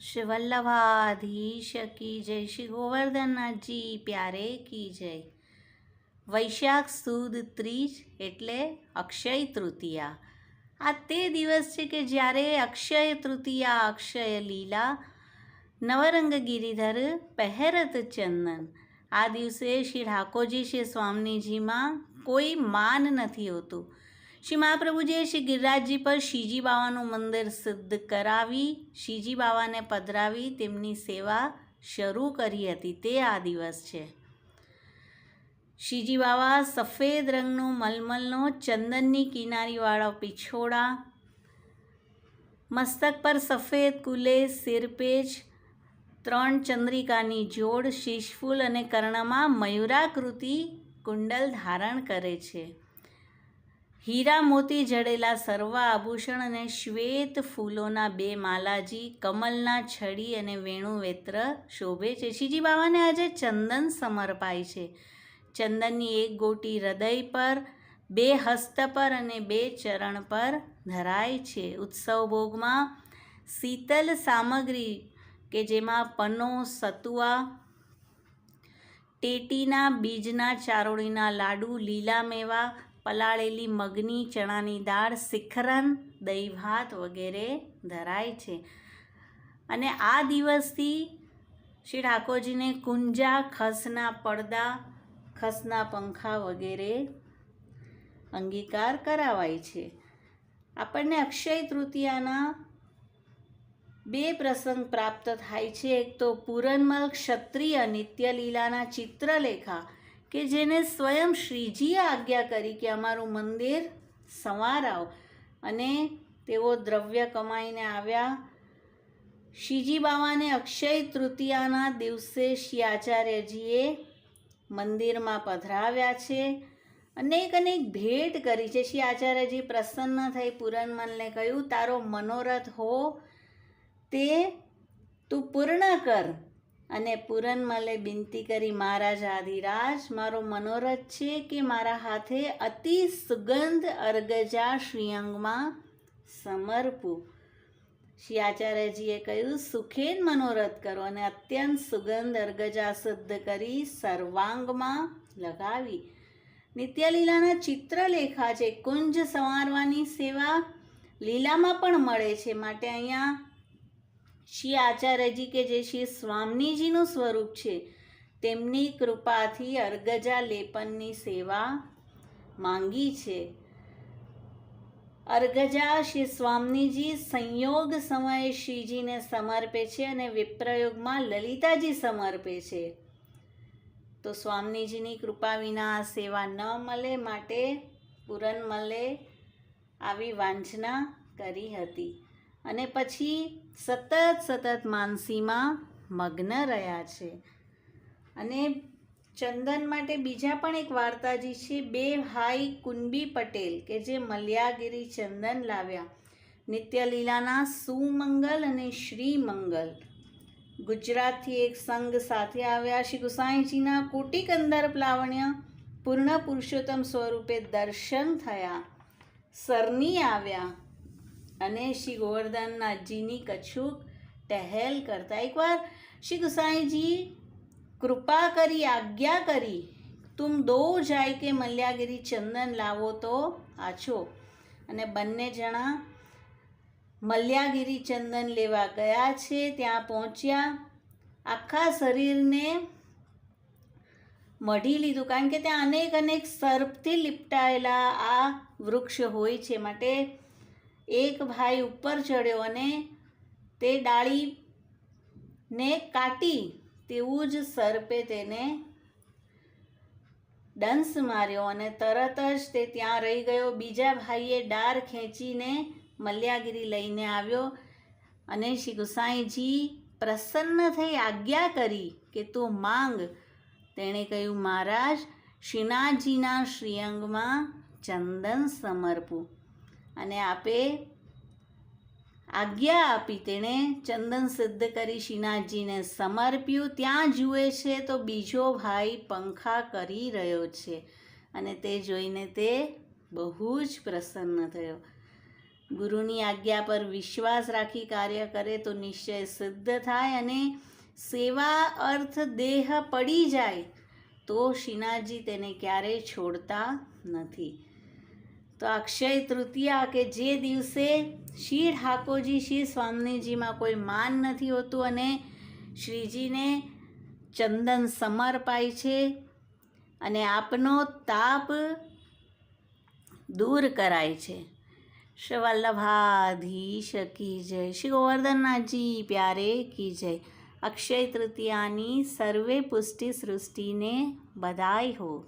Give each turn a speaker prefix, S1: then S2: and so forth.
S1: શ્રી વલ્લભાધીશ કી જય શ્રી ગોવર્ધનનાથજી પ્યારે કી જય વૈશાખ સુદ ત્રીજ એટલે અક્ષય તૃતીયા આ તે દિવસ છે કે જ્યારે અક્ષય તૃતીયા અક્ષય લીલા નવરંગ ગિરિધર પહેરત ચંદન આ દિવસે શ્રી ઠાકોરજી શ્રી સ્વામીજીમાં કોઈ માન નથી હોતું શ્રી મહાપ્રભુજીએ શ્રી ગિરિરાજજી પર શ્રીજી બાવાનું મંદિર સિદ્ધ કરાવી શ્રીજી બાવાને પધરાવી, તેમની સેવા શરૂ કરી હતી. તે આ દિવસ છે. શ્રીજી બાવા સફેદ રંગનો મલમલનો ચંદનની કિનારીવાળો પિછોડા મસ્તક પર સફેદ કુલે સિરપેજ ત્રણ ચંદ્રિકાની જોડ, શીશફૂલ અને કર્ણમાં મયુરાકૃતિ કુંડલ ધારણ કરે છે. હીરા મોતી જડેલા સર્વ આભૂષણ અને શ્વેત ફૂલોના બે માલાજી, કમલના છડી અને વેણુ વેત્ર શોભે છે. શ્રીજી બાવાને આજે ચંદન સમર્પાય છે. ચંદનની એક ગોટી હૃદય પર, બે હસ્ત પર અને બે ચરણ પર ધરાય છે. ઉત્સવ ભોગમાં શીતલ સામગ્રી કે જેમાં પનો, સતુઆ, ટેટીના, બીજના, ચારોળીના લાડુ, લીલા મેવા પલાળેલી મગની, ચણાની દાળ, શિખરન, દહીં ભાત વગેરે ધરાય છે. અને આ દિવસથી શ્રી ઠાકોરજીને કુંજા, ખસના પડદા, ખસના પંખા વગેરે અંગીકાર કરાવાય છે. આપણને અક્ષય તૃતીયાના બે પ્રસંગ પ્રાપ્ત થાય છે. એક તો પૂરનમલ ક્ષત્રિય નિત્યલીલાના ચિત્રલેખા કે જેને સ્વયં શ્રીજીએ આજ્ઞા કરી કે અમારું મંદિર સંવારાવ અને તેઓ દ્રવ્ય કમાઈને આવ્યા. શ્રીજી બાવાને અક્ષય તૃતીયાના દિવસે શ્રી આચાર્યજીએ મંદિરમાં પધરાવ્યા છે. અનેક અનેક ભેટ કરી છે. શ્રી આચાર્યજી પ્રસન્ન થઈ પૂરણમલને કહ્યું, તારો મનોરથ હો. તે તું પૂર્ણ કર. અને પૂરનમલે બિનતી કરી, મહારાજ આદિરાજ, મારો મનોરથ છે કે મારા હાથે અતિ સુગંધ અર્ગજા શ્રીઅંગમાં સમર્પું. શ્રી આચાર્યજીએ કહ્યું, સુખેન મનોરથ કરો અને અત્યંત સુગંધ અર્ગજા શુદ્ધ કરી સર્વાંગમાં લગાવી. નિત્યલીલાના ચિત્રલેખા છે, કુંજ સંવારવાની સેવા લીલામાં પણ મળે છે, માટે અહીંયા શ્રી આચાર્યજી કે જે શ્રી સ્વામીજીનું સ્વરૂપ છે, તેમની કૃપાથી અર્ગજા લેપનની સેવા માંગી છે. અર્ગજા શ્રી સ્વામીજી સંયોગ સમયે શ્રીજીને સમર્પે છે અને વિપ્રયોગમાં લલિતાજી સમર્પે છે. તો સ્વામીજીની કૃપા વિના આ સેવા ન મળે માટે પૂરનમલે આવી વાંચના કરી હતી. અને પછી સતત સતત માનસીમાં મગ્ન રહ્યા છે. અને ચંદન માટે બીજા પણ એક વાર્તાજી છે, બે ભાઈ કુંબી પટેલ કે જે મલ્યાગીરી ચંદન લાવ્યા. નિત્યલીલાના સુમંગલ અને શ્રીમંગલ. ગુજરાતથી એક સંઘ સાથે આવ્યા. શ્રી ગુસાઈજીના કોટિક અંદર પ્લાવણ્ય પૂર્ણ પુરુષોત્તમ સ્વરૂપે દર્શન થયા. સરની આવ્યા. અને શ્રી ગોવર્ધનનાથજીની કછુક ટહેલ કરતા એકવાર, શ્રી ગુસાઈજી, કૃપા કરી, આજ્ઞા કરી. તુમ દો જાય કે મલ્યાગીરી ચંદન લાવો તો આછો. અને બંને જણા મલ્યાગીરી ચંદન લેવા ગયા છે, ત્યાં પહોંચ્યા. આખા શરીરને મઢી લીધું, કારણ કે ત્યાં અનેક અનેક સર્પથી લીપટાયેલા આ વૃક્ષ હોય છે માટે એક ભાઈ ઉપર ચડ્યો અને તે ડાળીને કાટી તેવું જ સર્પે તેને ડંસ માર્યો અને તરત જ તે ત્યાં રહી ગયો. બીજા ભાઈએ ડાર ખેંચીને મલ્યાગીરી લઈને આવ્યો અને શ્રી ગુસાઈજી પ્રસન્ન થઈ આજ્ઞા કરી કે તું માંગ. તેણે કહ્યું, મહારાજ શ્રીનાથજીના શ્રીઅંગમાં ચંદન સમર્પું. અને આપે આજ્ઞા આપી તેણે ચંદન સિદ્ધ કરી શ્રીનાથજીને સમર્પ્યું. ત્યાં જુએ છે તો બીજો ભાઈ પંખા કરી રહ્યો છે અને તે જોઈને તે બહુ જ પ્રસન્ન થયો. ગુરુની આજ્ઞા પર વિશ્વાસ રાખી કાર્ય કરે તો નિશ્ચય સિદ્ધ થાય અને સેવા અર્થ દેહ પડી જાય તો શ્રીનાથજી તેને ક્યારેય છોડતા નથી. તો અક્ષય તૃતીયા કે જે દિવસે શ્રી ઠાકોરજી શ્રી સ્વામીજીમાં કોઈ માન નથી હોતું અને શ્રીજીને ચંદન સમર્પાય છે અને આપનો તાપ દૂર કરાય છે. શ્રી વલ્લભાધીશ કી જય. શ્રી ગોવર્ધનનાથજી, પ્યારે કી જય. અક્ષય તૃતીયાની સર્વે પુષ્ટિ સૃષ્ટિને બધાય હો.